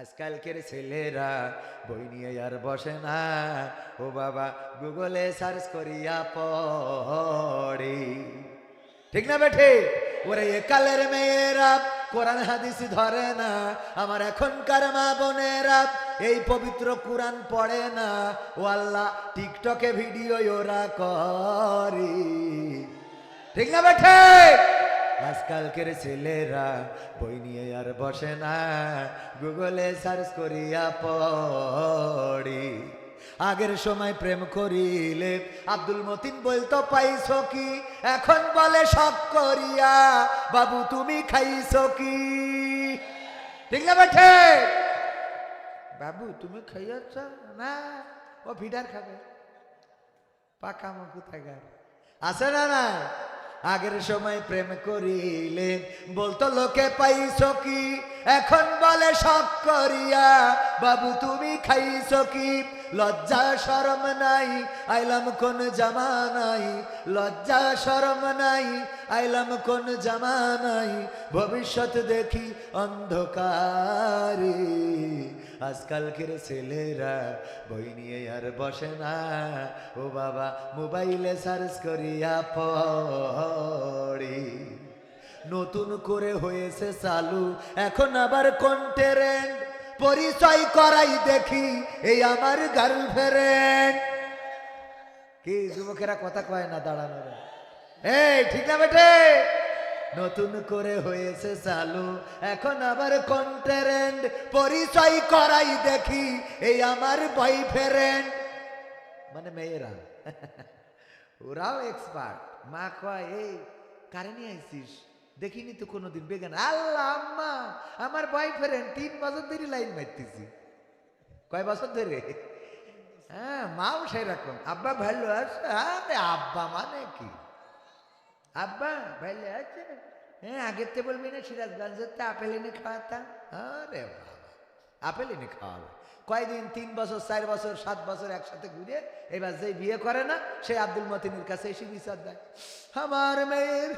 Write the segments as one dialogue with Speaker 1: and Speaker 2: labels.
Speaker 1: আজকালকের ছেলেরা বই নিয়ে আর বসে না। ও বাবা, গুগলে সার্চ করিয়া পড়ে। ঠিক না বেঠে ওরে একালের মেয়েরা, কোরআন হাদিস ধরে না। আমার এখনকার মা বোনেরা, এই পবিত্র কোরআন পড়ে না। ও আল্লাহ, টিকটকে ভিডিও ওরা করে। ঠিক না বেঠে আজকালকের ছেলেরা বই নিয়ে আর বসে না। গুগলে সার্চ করিয়া পড়ি। আগের সময় প্রেম করিলে আব্দুল মতিন বলতো, পাইছ কি? এখন বলে সব করিয়া। বাবু, তুমি খাইছ কি? ঠিক না বেঠে বাবু, তুমি খাইয়াছ? না, ও ফিডার খাবে। পাকা মুখু থাকার আছে না না আগের সময় প্রেম করিলে বলতো, লোকে পাইছ কি? এখন বলে শখ করিয়া। বাবু, তুমি খাইছ কি? লজ্জা, শরম নাই, আইলাম কোন জামা নাই। লজ্জা, শরম নাই, আইলাম কোন জামা নাই। ভবিষ্যৎ দেখি অন্ধকারে। আজকালকের ছেলেরা বই নিয়ে আর বসে না। ও বাবা, মোবাইলে সার্চ করিয়া পড়ি। নতুন করে হয়েছে চালু, এখন আবার কোন ট্রেন্ড পরিচয় করাই দেখি, এই আমার গার্লফ্রেন্ড কি যুবকেরা কথা কয় না দাঁড়ানো এই, ঠিক না বেটে? নতুন করে হয়েছে চালু। এখন আবার কোন পরিচয় করাই দেখি, এই আমার বয়ফ্রেন্ড মানে মেয়েরা, ওরাও এক্সপার্ট মা কয়, এই, কারে নিয়ে আইসিস দেখিনি তো কোনোদিন, বেগান। আল্লাহ আম্মা, আমার বয়ফ্রেন্ড তিন বছর ধরে লাইন মারতেছি। কয় বছর ধরে? হ্যাঁ মাও সেরকম। আব্বা ভালো আছে আব্বা মানে কি? আব্বা ভাইলে আছে? হ্যাঁ আগের তো বলবি না, সিরাজগঞ্জের তো আপেল এনে খাওয়াতাম। আরে বাবা আপেল এনে খাওয়াবে। কয়দিন, তিন বছর, চার বছর, সাত বছর একসাথে ঘুরে এবার যে বিয়ে করে না সে আব্দুল মতিনের কাছে এসে বিচার দেয়। আমার মেয়ের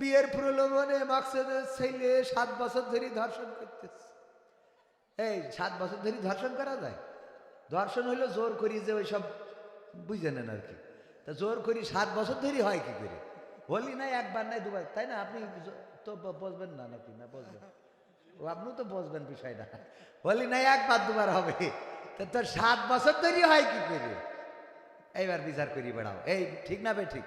Speaker 1: বিয়ের প্রলোভনে মাকসেদের ছেলে সাত বছর ধরে ধর্ষণ করতেছে। এই, সাত বছর ধরে ধর্ষণ করা যায়? ধর্ষণ হইল জোর করি যে ওই সব বুঝে নেন আর কি। তা জোর করি সাত বছর ধরে হয় কি করে? হলি নাই, একবার নাই, দুবার। তাই না? আপনি তো বসবেন না নাকি? না, বসবেন। ও, আপনিও তো বসবেন বিষয় বিষয়টা হলি নাই, একবার, দুবার হবে। তা তোর সাত বছর তৈরি হয় কি করে? এইবার বিচার করি, বেড়াও। এই, ঠিক না বে, ঠিক?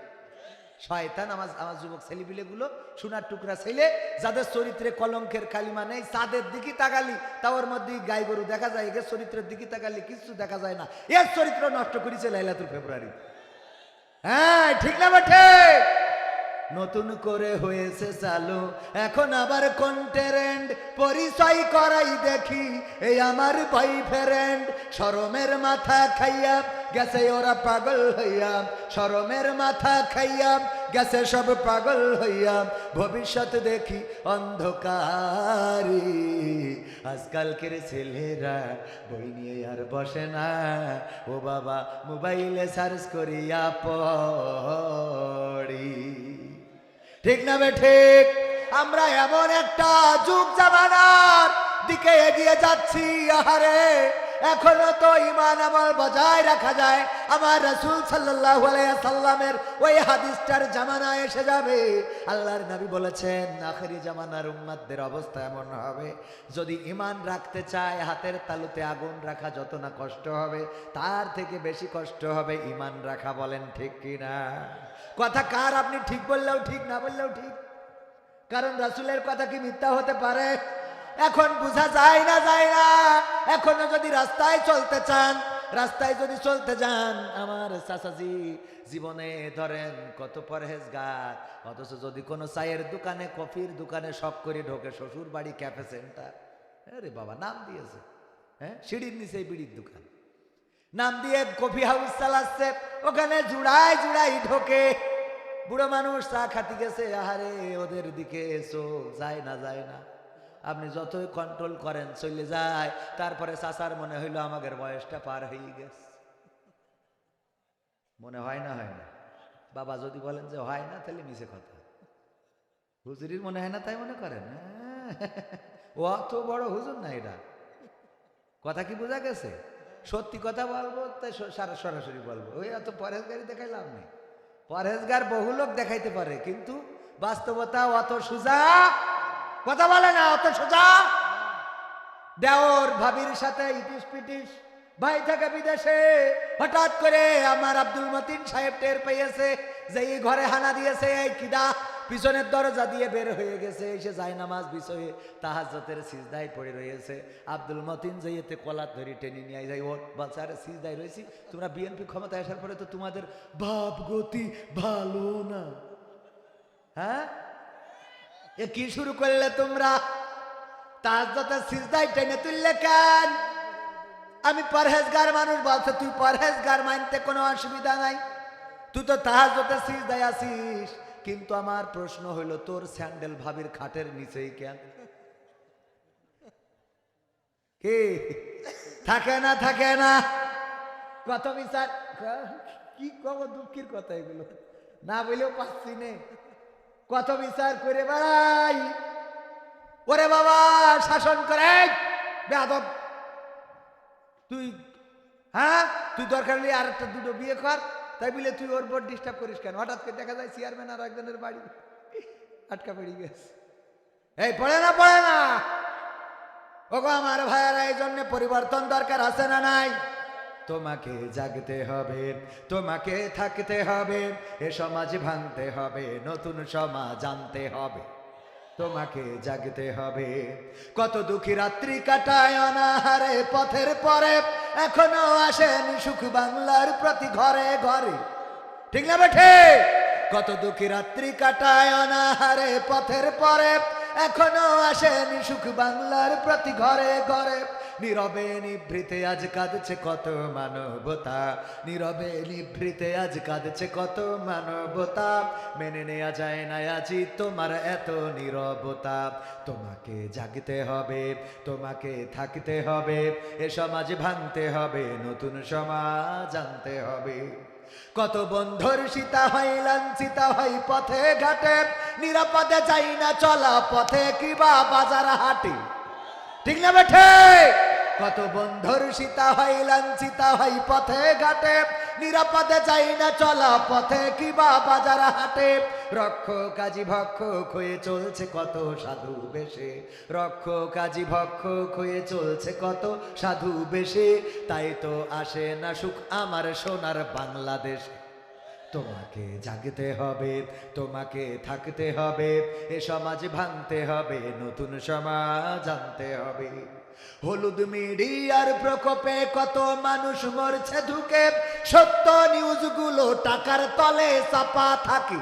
Speaker 1: শয়তান, আমার আমার যুবক ছেলেপিলেগুলো সোনার টুকরা ছেলে, যাদের চরিত্রে কলঙ্কের কালিমা নেই তাদের দিকে তাকালি, তা ওর মধ্যে গাই গরু দেখা যায় এর চরিত্রের দিকে তাকালি কিছু দেখা যায় না। এর চরিত্র নষ্ট করেছে লাইলাতুল ফেব্রুয়ারি। হ্যাঁ ঠিক না বেঠে নতুন করে হয়েছে চালু। এখন আবার কোন ট্রেন্ড পরিচয় করাই দেখি। এই আমার বয়ফ্রেন্ড শরমের মাথা খাইয়া গেছে, ওরা পাগল হইয়া। শরমের মাথা খাইয়া গেছে, সব পাগল হইয়া। ভবিষ্যৎ দেখি অন্ধকারে আজকালকের ছেলেরা বই নিয়ে আর বসে না। ও বাবা, মোবাইলে সার্চ করিয়া পড়ি। ঠিক না ঠিক? আমরা এমন একটা যুগ জামানার দিকে এগিয়ে যাচ্ছি আহারে। এখনও তো ইমান আমল বজায় রাখা যায়। আমার রসুল সাল্লাহ সাল্লামের ওই হাদিসটার জামানা এসে যাবে। আল্লাহর নবী বলেছেন, আখেরি জামানার উম্মাদদের অবস্থা এমন হবে, যদি ইমান রাখতে চায়, হাতের তালুতে আগুন রাখা যত না কষ্ট হবে, তার থেকে বেশি কষ্ট হবে ইমান রাখা। বলেন, ঠিক কিনা কথা কার? আপনি ঠিক বললেও ঠিক, না বললেও ঠিক। কারণ রাসুলের কথা কি মিথ্যা হতে পারে? এখন বোঝা যায় না যায় না। এখনও যদি রাস্তায় চলতে চান, রাস্তায় যদি চলতে যান, আমার চাচাজি জীবনে ধরেন কত পরহেজগার, অথচ যদি কোনো চায়ের দোকানে, কফির দোকানে সব করে ঢোকে শ্বশুর বাড়ি ক্যাফে সেন্টার। আরে বাবা, নাম দিয়েছে। হ্যাঁ সিঁড়ির নিচে বিড়ির দোকান। নাম দিয়ে কফি হাউস চালাচ্ছে, ওখানে জুড়াই জুড়াই ঢোকে। বুড়ো মানুষ চা খাতি গেছে, আহারে, ওদের দিকে চোখ যায় না যায় না। আপনি যতই কন্ট্রোল করেন চলে যায়। তারপরে চাচার মনে হইল আমাদের বয়সটা পার হয়ে গেছে। মনে হয় না হয় না? বাবা যদি বলেন যে হয় না তাহলে মিশে কথা। হুজুরির মনে হয় না তাই মনে করেন? হ্যাঁ, অত বড় হুজুর না এটা কথা কি বোঝা গেছে? সত্যি কথা বলব তাই সারা- সরাসরি বলব। ওই এত পরেজগারি দেখাই লাভ নেই। পরেজগার বহু লোক দেখাইতে পারে কিন্তু বাস্তবতা অত সোজা কথা বলে না, অত সোজা? দেওর ভাবির সাথে ইটিস পিটিস, ভাই থাকে বিদেশে। হঠাৎ করে আমার আব্দুল মতিন সাহেব টের পেয়েছে যে এই ঘরে হানা দিয়েছে, এই কিদা পিছনের দরজা দিয়ে বের হয়ে গেছে, এসে যায় নামাজ বিষয়ে তাহাজতের সিজদায় পড়ে রয়েছে। আব্দুল মতিন যাইতে কলার ধরি টেনে নিয়ে যাই ও বাচ্চারে সিজদায় রয়েছি, তোমরা বিএনপি ক্ষমতা আসার পরে তো তোমাদের ভাব গতি ভালো না। হ্যাঁ? এ কি শুরু করলে তোমরা? সিজদায় আমি পরহেজগার মানুষ বলছে, তুই পরহেজগার মানতে কোনো অসুবিধা নাই। তুই তো তাহাজতে সিজদায় আসিস কিন্তু আমার প্রশ্ন হইল, তোর স্যান্ডেল ভাবির খাটের নিচেই কেন? কি? থাকে না থাকে না। কত বিচার? কি কব, দুঃখের কথা এগুলো। না বলেও পাচ্ছি নে। কত বিচার করে বেড়াই? ওরে বাবা, শাসন করে বেয়াদব। তুই হ্যাঁ? তুই দরকার নেই আর একটা দুটো বিয়ে কর। তাই বলে তুই ওর বোর্ড ডিস্টার্ব করিস কেন? হঠাৎ করে দেখা যায় চেয়ারম্যান আর একজনের বাড়ি। আটকা পড়ে গেছে। এই, পড়ে না পড়ে না। ওগো, আমার ভাইয়েরা, এই জন্য পরিবর্তন দরকার আছে না নাই? তোমাকে জাগতে হবে, তোমাকে থাকতে হবে, এ সমাজ ভাঙতে হবে, নতুন সমাজ আনতে হবে। তোমাকে জাগতে হবে। কত দুঃখী রাত্রি কাটায় অনাহারে পথের পরে, এখনও আসেন সুখ বাংলার প্রতি ঘরে ঘরে। ঠিক না বেঠে? কত দুঃখী রাত্রি কাটায় অনাহারে পথের পরে, এখনও আসেন সুখ বাংলার প্রতি ঘরে ঘরে। নীরবে নিভৃতে আজ কাঁদছে কত মানবতা। নীরবে নিভৃতে আজ কাঁদছে কত মানবতা। মেনে নেওয়া যায় না আজি তোমার এত নীরবতা। তোমাকে জাগতে হবে, তোমাকে থাকতে হবে, এ সমাজ ভাঙতে হবে, নতুন সমাজ আনতে হবে। কত বন্ধুর সীতা হয়, লাঞ্ছিতা হয়, পথে ঘাটে। নিরাপদে যাই না চলা পথে, কিবা বাজার হাটে। ঠিক না বেঠে? কত বন্ধুর সীতা হয় লাঞ্ছিতা হয় পথে ঘাটে। নিরাপদে যাই না চলা পথে কিবা বাজার হাটে। রক্ষ কাজী ভক্ষ হয়ে চলছে কত সাধু বেশে। রক্ষ কাজী ভক্ষ হয়ে চলছে কত সাধু বেশে। তাই তো আসে না সুখ আমার সোনার বাংলাদেশ। তোমাকে জাগতে হবে, তোমাকে থাকতে হবে, এ সমাজ ভাঙতে হবে, নতুন সমাজ আনতে হবে। হলুদ মিডিয়ার প্রকোপে কত মানুষ মরছে ঢুকে সত্য নিউজগুলো টাকার তলে চাপা থাকে।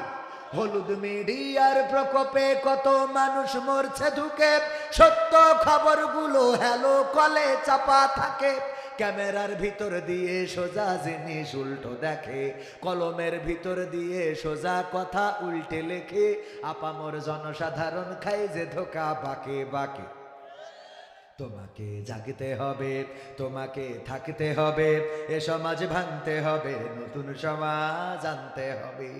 Speaker 1: হলুদ মিডিয়ার প্রকোপে কত মানুষ মরছে ঢুকে সত্য খবরগুলো হ্যালো কলে চাপা থাকে। ক্যামেরার ভিতর দিয়ে সোজা জিনিস উল্টো দেখে। কলমের ভিতর দিয়ে সোজা কথা উল্টে লেখে। আপামর জনসাধারণ খাই যে ধোকা বাকে বাকে। তোমাকে জাগতে হবে, তোমাকে থাকতে হবে, এ সমাজ ভাঙতে হবে, নতুন সমাজ আনতে হবে।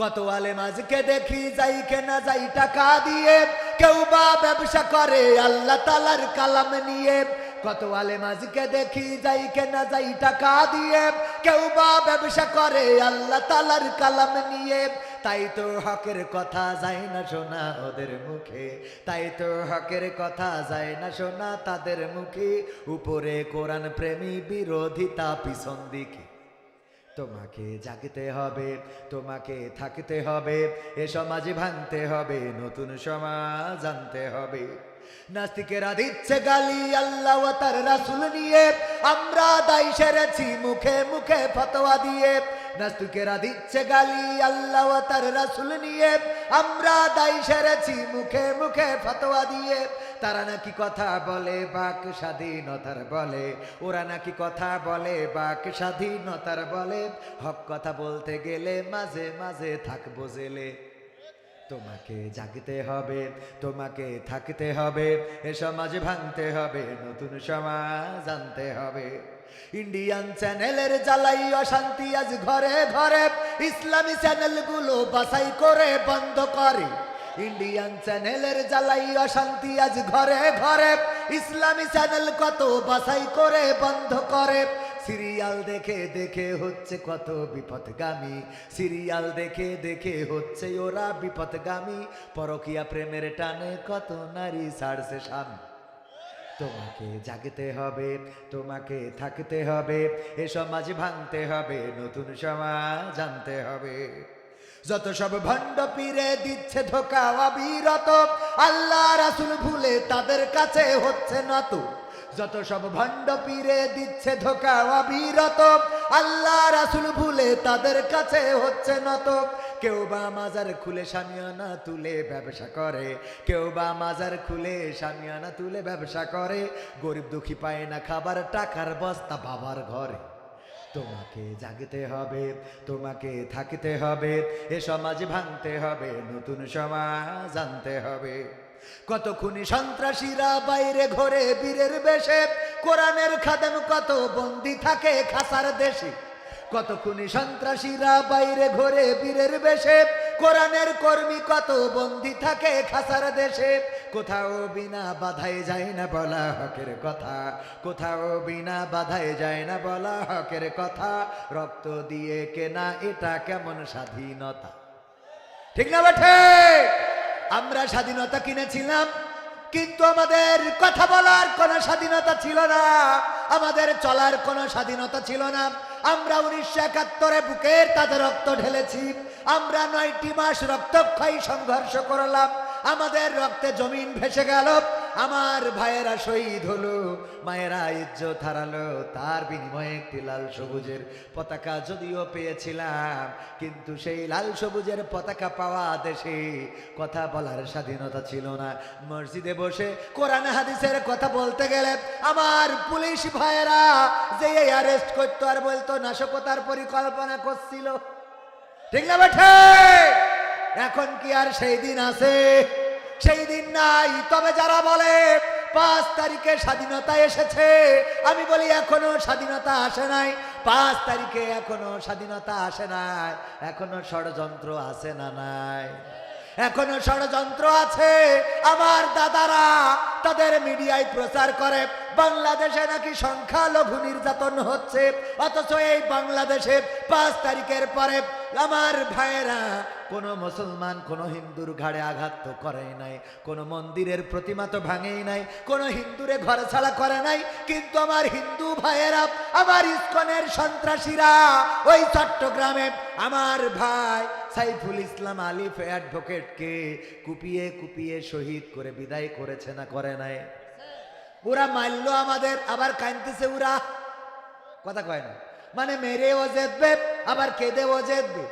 Speaker 1: কত আলে মাঝকে দেখি যাই কেনা যাই টাকা দিয়ে, কেউ বা ব্যবসা করে আল্লাহ তালার কালাম নিয়ে। কত আলে মাঝকে দেখি যাই কেনা যাই টাকা দিয়ে। কেউ বা ব্যবসা করে, আল্লাহ তালার কালাম নিয়ে। তাই তো হকের কথা যায় না শোনা ওদের মুখে। তাই তো হকের কথা যায় না শোনা তাদের মুখে। উপরে কোরআন প্রেমী বিরোধিতা পিছন দিকে। তোমাকে জাগতে হবে, তোমাকে থাকতে হবে, এ সমাজে ভাঙতে হবে, নতুন সমাজ আনতে হবে। নাস্তিকেরা দিচ্ছে গালি, আল্লাহ তার রাসুল নিয়ে। আমরা দায় সেরেছি মুখে মুখে ফতোয়া দিয়ে। নাস্তিকেরা দিচ্ছে গালি, আল্লাহ তার রাসুল নিয়ে। আমরা দায় সেরেছি মুখে মুখে ফতোয়া দিয়ে। তারা নাকি কথা বলে বাক স্বাধীনতার বলে। ওরা নাকি কথা বলে বাক স্বাধীনতার বলে। হক কথা বলতে গেলে মাঝে মাঝে থাকব জেলে। তোমাকে জাগতে হবে, তোমাকে থাকতে হবে, এ সমাজ ভাঙতে হবে, নতুন সমাজ আনতে হবে। ইন্ডিয়ান চ্যানেলের জ্বালাই অশান্তি আজ ঘরে ঘরে, ইসলামী চ্যানেলগুলো বাছাই করে বন্ধ করে। ইন্ডিয়ান চ্যানেলের জ্বালাই অশান্তি আজ ঘরে ঘরে, ইসলামী চ্যানেল কত বাছাই করে বন্ধ করে। সিরিয়াল দেখে দেখে হচ্ছে কত বিপদগামী সিরিয়াল দেখে দেখে হচ্ছে ওরা বিপদগামী পরকিয়া প্রেমের টানে কত নারী ছাড়ছে স্বামী তোমাকে জাগতে হবে, তোমাকে থাকতে হবে, এ সমাজ ভাঙতে হবে, নতুন সমাজ জানতে হবে। যত সব ভণ্ড পীরে দিচ্ছে ধোকা, অবিরত, আল্লাহ রাসুল ভুলে তাদের কাছে হচ্ছে নত। যত সব ভণ্ড পীরে দিচ্ছে ধোকা, অবিরত। আল্লাহ রাসুল ভুলে তাদের কাছে হচ্ছে নত। কেউ বা মাজার খুলে সামিয়ানা তুলে ব্যবসা করে। কেউ বা মাজার খুলে সামিয়ানা তুলে ব্যবসা করে। গরিব দুঃখী পায় না খাবার, টাকার বস্তা বাবার ঘরে। তোমাকে জাগতে হবে, তোমাকে থাকতে হবে, এ সমাজ ভাঙতে হবে, নতুন সমাজ আনতে হবে। কত সন্ত্রাসীরা বাইরে ঘোরে বীরের বেশে? কোরআনের খাদেম কত বন্দি থাকে খাসার দেশে? কত সন্ত্রাসীরা বাইরে ঘোরে বীরের বেশে? কোরআনের কর্মী কত বন্দি থাকে খাসার দেশে? কোথাও বিনা বাধায় যায় না বলা হকের কথা। কোথাও বিনা বাধায় যায় না বলা হকের কথা। রক্ত দিয়ে কেনা এটা কেমন স্বাধীনতা? ঠিক না বেঠে আমরা স্বাধীনতা কিনেছিলাম, কিন্তু আমাদের কথা বলার কোনো স্বাধীনতা ছিল না, আমাদের চলার কোনো স্বাধীনতা ছিল না। আমরা উনিশশো একাত্তরে বুকের তাদের রক্ত ঢেলেছি, আমরা নয়টি মাস রক্তক্ষয়ী সংঘর্ষ করলাম, আমাদের রক্তে জমিন ভেসে গেল আমার ভাইয়েরা শহীদ হলো, মায়েরা ইজ্জত হারালো, তার বিনিময়ে একটি লাল সবুজের পতাকা যদিও পেয়েছিলাম, কিন্তু সেই লাল সবুজের পতাকা পাওয়া দেশে কথা বলার স্বাধীনতা ছিল না। মসজিদে বসে কোরআন হাদিসের কথা বলতে গেলে আমার পুলিশ ভাইয়েরা যে অ্যারেস্ট করতো আর বলতো, নাশকতার পরিকল্পনা করছিল। ঠিক না বেঠে? এখন কি আর সেই দিন আছে? সেই দিন নাই। তবে যারা বলে, পাঁচ তারিখে স্বাধীনতা এসেছে, আমি বলি, এখনও স্বাধীনতা আসে নাই। পাঁচ তারিখে এখনও স্বাধীনতা আসে নাই। এখনও ষড়যন্ত্র আসে না নাই? এখনও ষড়যন্ত্র আছে। আমার দাদারা তাদের মিডিয়ায় প্রচার করে, বাংলাদেশে নাকি সংখ্যালঘু নির্যাতন হচ্ছে, অথচ এই বাংলাদেশে পাঁচ তারিখের পরে আমার ভাইয়েরা কোনো মুসলমান, কোনো হিন্দুর ঘাড়ে আঘাত তো করে নাই, কোনো মন্দিরের প্রতিমা তো ভাঙেই নাই, কোনো হিন্দুরে ঘর ছাড়া করে নাই, কিন্তু আমার হিন্দু ভাইয়েরা, আমার ইস্কনের সন্ত্রাসীরা, ওই চট্টগ্রামে আমার ভাই সাইফুল ইসলাম আলিফ অ্যাডভোকেটকে কুপিয়ে কুপিয়ে শহীদ করে, বিদায় করেছে না করে নাই। ওরা মারল আমাদের, আবার কাঁদতেছে ওরা। কথা কয় না। মানে মেরে ও জেতবে, আবার কেঁদে ও জেতবে।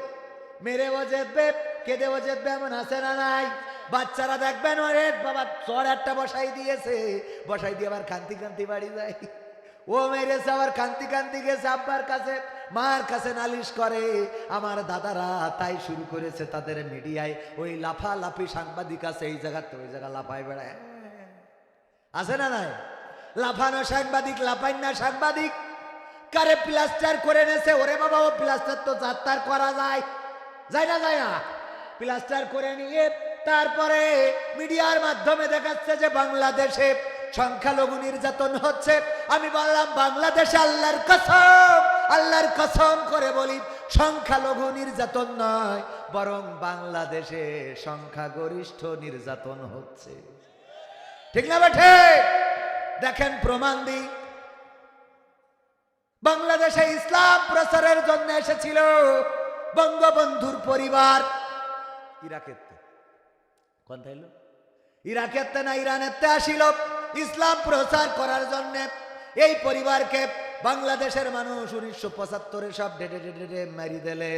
Speaker 1: মেরে ও জেতবে, কেঁদে ও জেতবে এমন আছে না নাই? বাচ্চারা দেখবেন ওরে বাবা চর একটা বসাই দিয়েছে। বসাই দিয়ে আবার কান্তি কান্তি বাড়ি যায়। ও মেরেছে, আবার কান্তি কান্তি গেছে আব্বার কাছে। মার কাছে নালিশ করে, আমার দাদারা তাই শুরু করেছে তাদের মিডিয়ায়। ওই লাফা লাফি সাংবাদিক আছে, এই জায়গাতে ওই জায়গা লাফায় বেড়ায়। আছে না নাই? লাফানো সাংবাদিক লাফাই না সাংবাদিক? কারে প্লাস্টার করে নেছে ওরে বাবা, ও প্লাস্টার তো যাত্রার করা যায়। যায় না যায় না? প্লাস্টার করে নিয়ে তারপরে মিডিয়ার মাধ্যমে দেখাচ্ছে যে বাংলাদেশে সংখ্যালঘু নির্যাতন হচ্ছে। আমি বললাম, বাংলাদেশে আল্লাহর কসম আল্লাহর কসম করে বলি, সংখ্যালঘু নির্যাতন নয়, বরং বাংলাদেশে সংখ্যাগরিষ্ঠ নির্যাতন হচ্ছে। ঠিক না বেঠে দেখেন প্রমাণ দিই। বাংলাদেশে ইসলাম প্রচারের জন্য এসেছিল বঙ্গবন্ধুর পরিবার। ইরাকেতে কোন এলো? না ইরানেতে আসিল। ইসলাম প্রচার করার জন্য এই পরিবারকে বাংলাদেশের মানুষ উনিশশো পঁচাত্তরে সব ডেটে ডেটে মারি দিলে।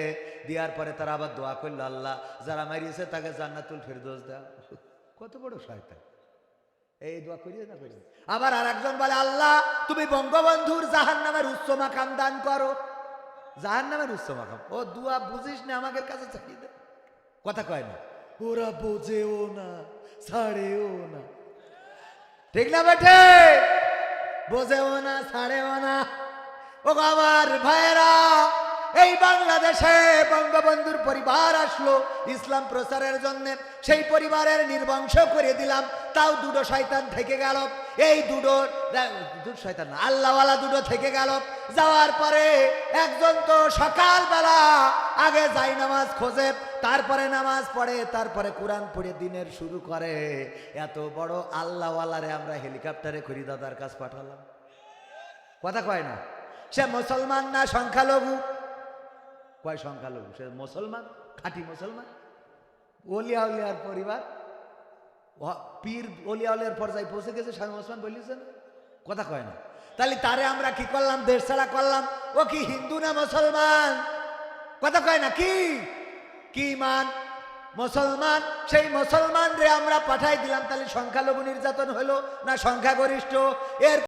Speaker 1: দেওয়ার পরে তারা আবার দোয়া করল, আল্লাহ, যারা মারিয়েছে তাকে জান্নাতুল ফেরদোস দেওয়া কত বড় শয়তান। এই দোয়া করিয়ে না করিয়ে আবার আর একজন বলে, আল্লাহ, তুমি বঙ্গবন্ধুর জাহান নামের উচ্চ মাকাম দান করো। জাহান নামের উচ্চ মাকাম। ও দুয়া বুঝিস না, আমাদের কাছে চালিয়ে দে। কথা কয় না। ওরা বোঝেও না, ছাড়েও না। ঠিক না বেঠে? বোঝেও না, ছাড়েও না। ও আমার ভাইয়েরা এই বাংলাদেশে বঙ্গবন্ধুর পরিবার আসলো ইসলাম প্রচারের জন্য। সেই পরিবারের নির্বংশ করে দিলাম। তাও দুটো শয়তান থেকে গেল। এই দুটো শয়তান আল্লাহওয়ালা দুটো থেকে গেল। যাওয়ার পরে একজন তো সকালবেলা আগে যাই নামাজ খোঁজে, তারপরে নামাজ পড়ে, তারপরে কোরআন পড়ে, দিনের শুরু করে। এত বড় আল্লাহওয়ালারে আমরা হেলিকপ্টারে খরিদাদার কাছ পাঠালাম। কথা কয় না? সে মুসলমান না সংখ্যালঘু? কয় সংখ্যালঘু? সে মুসলমান? খাঁটি মুসলমান? ওলিয়া উলিয়ার পরিবার পীর ওলিয়া উলিয়ার পর্যায়ে পৌঁছে গেছে, স্বামী ওসমান বলিছেন কথা কয় না। তাহলে তারে আমরা কি করলাম? দেশ ছাড়া করলাম? ও কি হিন্দু না মুসলমান? কথা কয় না, কি? কি মান? মুসলমান? সেই মুসলমান রে আমরা পাঠাই দিলাম, তাহলে সংখ্যালঘু নির্যাতন হলো না সংখ্যাগরিষ্ঠ? এর